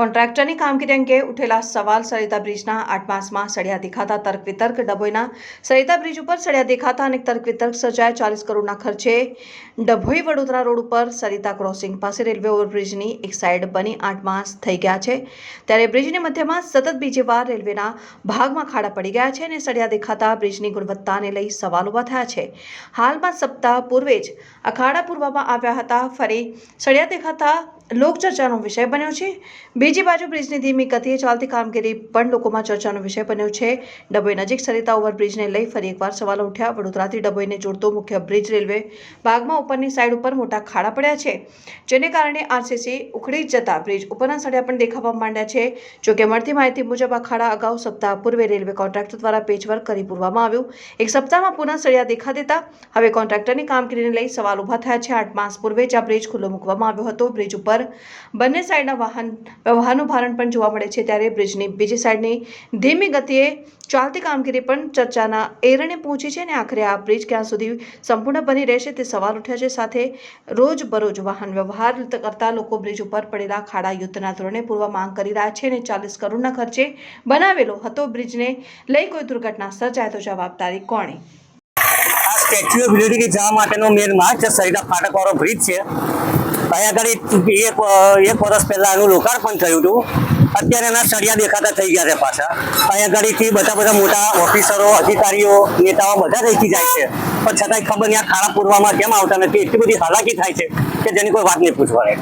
કોન્ટ્રાક્ટરની કામગીરી અંગે ઉઠેલા સવાલ સરિતા બ્રિજના આઠ માસમાં સળિયા દેખાતા તર્ક વિતર્ક ડભોઈના સરિતા બ્રિજ ઉપર સળિયા દેખાતા અને તર્ક વિતર્ક સર્જાય ચાલીસ કરોડના ખર્ચે ડભોઈ વડોદરા રોડ ઉપર સરિતા ક્રોસિંગ પાસે રેલવે ઓવરબ્રિજની એક સાઈડ બની આઠ માસ થઈ ગયા છે. ત્યારે બ્રિજની મધ્યમાં સતત બીજી વાર રેલવેના ભાગમાં ખાડા પડી ગયા છે અને સળિયા દેખાતા બ્રિજની ગુણવત્તાને લઈ સવાલ ઊભા થયા છે. હાલમાં સપ્તાહ પૂર્વે જ આ ખાડા પૂરવામાં આવ્યા હતા. ફરી સળિયા દેખાતા લોકચર્ચાનો વિષય બન્યો છે. બીજી બાજુ બ્રિજની ધીમી ગતિએ ચાલતી કામગીરી પણ લોકોમાં ચર્ચાનો વિષય બન્યો છે. ડભોઈ નજીક સરિતા ઓવરબ્રિજને લઈ ફરી એકવાર સવાલો ઉઠ્યા. વડોદરાથી ડભોઈને જોડતો મુખ્ય બ્રિજ રેલવે ભાગમાં ઉપરની સાઈડ ઉપર મોટા ખાડા પડ્યા છે, જેને કારણે આરસીસી ઉખડી જતા બ્રિજ ઉપરના સળિયા પણ દેખાવા માંડ્યા છે. જોકે મળતી માહિતી મુજબ, આ ખાડા અગાઉ સપ્તાહ પૂર્વે રેલવે કોન્ટ્રાક્ટર દ્વારા પેચવર્ક કરી પૂરવામાં આવ્યું. એક સપ્તાહમાં પુનઃ સળિયા દેખા દેતા હવે કોન્ટ્રાક્ટરની કામગીરીને લઈ સવાલ ઊભા થયા છે. આઠ માસ પૂર્વે જ આ બ્રિજ ખુલ્લો મૂકવામાં આવ્યો હતો. બ્રિજ ઉપર બંને સાઈડના વાહન, વાહનનું ભારણ પણ જોવા મળે છે ત્યારે બ્રિજની બીજી સાઈડની ધીમી ગતિએ ચાલતી કામગીરી પણ ચર્ચાના એરણે પહોંચી છે અને આખરે આ બ્રિજ ક્યાં સુધી સંપૂર્ણ બની રહેશે તે સવાલ ઉઠ્યા છે. સાથે રોજ બરોજ વાહન વ્યવહાર કરતા લોકો બ્રિજ ઉપર પડેલા ખાડા યુદ્ધના ધોરણે પૂર્વ માંગ કરી રહ્યા છે અને ચાલીસ કરોડના ખર્ચે બનાવેલો હતો બ્રિજને લઈ કોઈ દુર્ઘટના સર્જાય તો જવાબદારી કોણે સ્ટેચ્યુ ઓફ યુનિટી જવા માટેનો મેન માર્ગ છે. સરિતા ફાટક બ્રિજ છે. અહીંયા આગળ એક એક વર્ષ પહેલા આનું લોકાર્પણ થયું હતું. અત્યારે એના સળિયા દેખાતા થઈ ગયા છે પાછા. અહીંયા ઘડીથી બધા બધા મોટા ઓફિસરો, અધિકારીઓ, નેતાઓ બધા રહેતી જાય છે. પણ છતાંય ખબર નહીં આ ખાડા પૂરવામાં કેમ આવતા નથી એટલી બધી હાલાકી થાય છે કે જેની કોઈ વાત નહીં પૂછવાય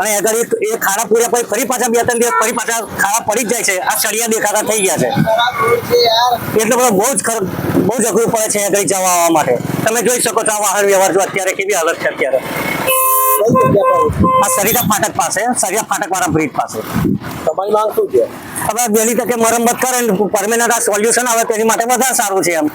અને આગળ એ ખાડા પૂર્યા પછી ફરી પાછા બે ત્રણ દિવસ ફરી પાછા ખાડા પડી જ જાય છે. આ સળિયા દેખાતા થઈ ગયા છે. એટલે બધો બહુ જ બહુ જ અઘરું પડે છે આગળ જવા આવવા માટે. તમે જોઈ શકો છો આ વાહન વ્યવહાર જો અત્યારે કેવી હાલત છે અત્યારે. આ સરિતા ફાટક પાસે સરિયા ફાટક વાળા બ્રિજ પાસે. તમારી માંગ શું છે? હવે વહેલી તકે મરમ્મત કરે પરમેનન્ટ આ સોલ્યુશન આવે તેની માટે વધારે સારું છે એમ.